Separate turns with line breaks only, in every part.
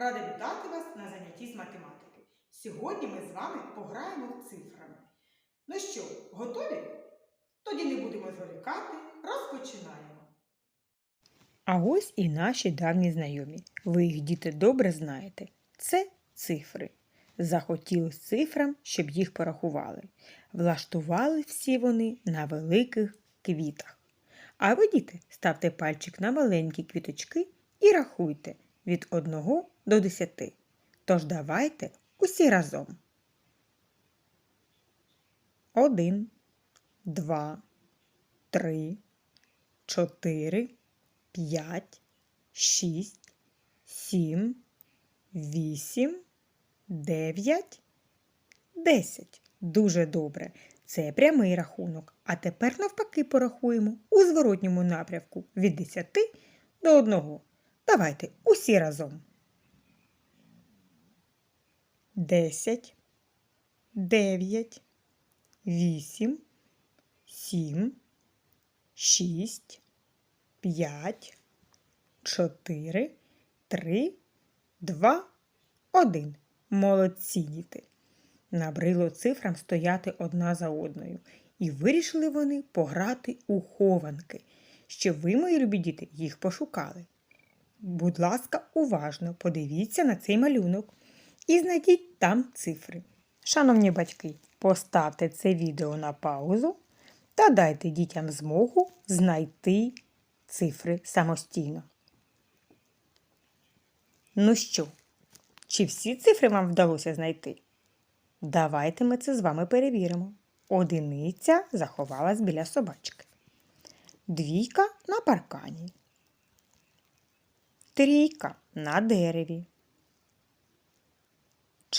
Рада вітати вас на занятті з математики. Сьогодні ми з вами пограємо цифрами. Ну що, готові? Тоді не будемо зволікати, розпочинаємо.
А ось і наші давні знайомі. Ви їх, діти, добре знаєте. Це цифри. Захотіли цифрам, щоб їх порахували. Влаштували всі вони на великих квітах. А ви, діти, ставте пальчик на маленькі квіточки і рахуйте від 1 до 10. Тож давайте усі разом. 1, 2, 3, 4, 5, 6, 7, 8, 9, 10. Дуже добре. Це прямий рахунок. А тепер навпаки порахуємо у зворотньому напрямку від 10 до 1. Давайте усі разом. 10, 9, 8, 7, 6, 5, 4, 3, 2, 1. Молодці діти. Набрило цифрам стояти одна за одною, і вирішили вони пограти у хованки, щоб ви, мої любі діти, їх пошукали. Будь ласка, уважно подивіться на цей малюнок і знайдіть там цифри. Шановні батьки, поставте це відео на паузу та дайте дітям змогу знайти цифри самостійно. Ну що, чи всі цифри вам вдалося знайти? Давайте ми це з вами перевіримо. Одиниця заховалась біля собачки. Двійка на паркані. Трійка на дереві.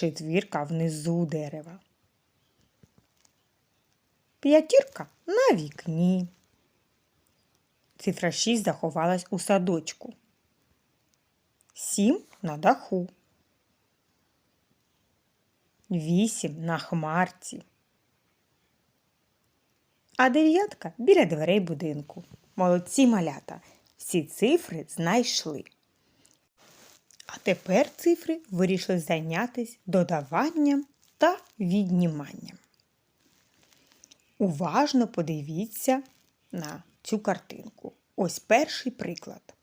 Четвірка внизу дерева. П'ятірка на вікні. Цифра 6 заховалась у садочку. Сім на даху. Вісім на хмарці. А дев'ятка біля дверей будинку. Молодці малята. Всі цифри знайшли. А тепер цифри вирішили зайнятися додаванням та відніманням. Уважно подивіться на цю картинку. Ось перший приклад.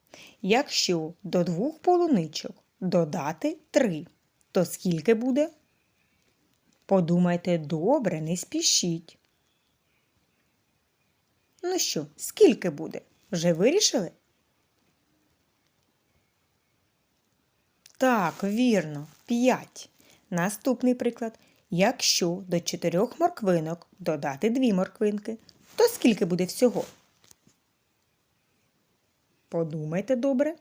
Якщо до двох полуничок додати три, то скільки буде? Подумайте добре, не спішіть. Ну що, скільки буде? Вже вирішили? Так, вірно, 5. Наступний приклад. Якщо до чотирьох морквинок додати дві морквинки, то скільки буде всього? Подумайте добре.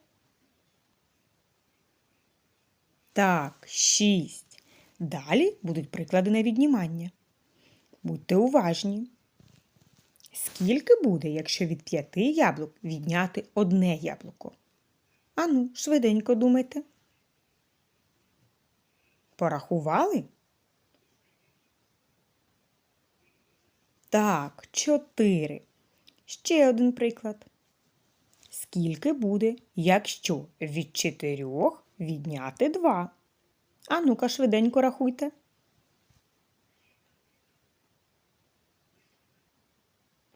Так, 6. Далі будуть приклади на віднімання. Будьте уважні. Скільки буде, якщо від п'яти яблук відняти одне яблуко? Ану, швиденько думайте. Порахували? Так, чотири. Ще один приклад. Скільки буде, якщо від чотирьох відняти два? А ну-ка, швиденько рахуйте.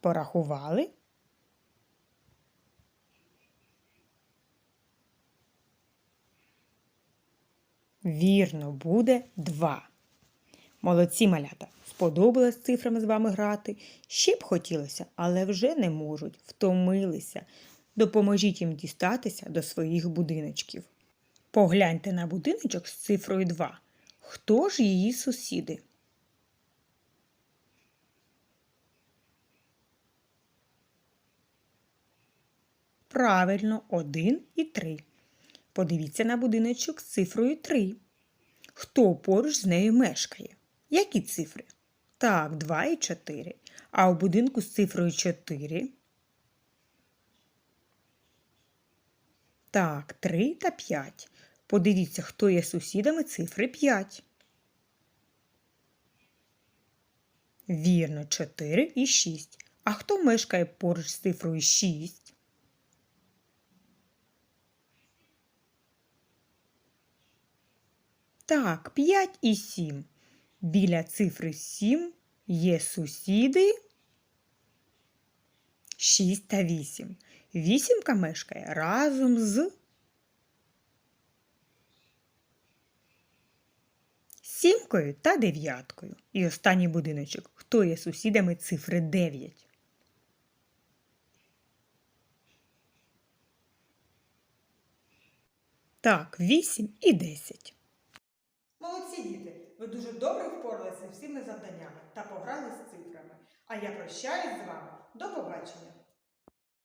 Порахували? Вірно, буде два. Молодці малята. Сподобалось цифрами з вами грати. Ще б хотілося, але вже не можуть, втомилися. Допоможіть їм дістатися до своїх будиночків. Погляньте на будиночок з цифрою 2. Хто ж її сусіди? Правильно, 1 і 3. Подивіться на будиночок з цифрою 3. Хто поруч з нею мешкає? Які цифри? Так, 2 і 4. А у будинку з цифрою 4. Так, 3 та 5. Подивіться, хто є сусідами цифри 5. Вірно, 4 і 6. А хто мешкає поруч з цифрою 6? Так, 5 і 7. Біля цифри 7 є сусіди 6 та 8. Вісімка мешкає разом з сімкою та дев'яткою. І останній будиночок. Хто є сусідами цифри 9? Так, 8 і 10.
Діти, ви дуже добре впоралися з всіми завданнями та пограли з цифрами. А я прощаюсь з вами. До побачення!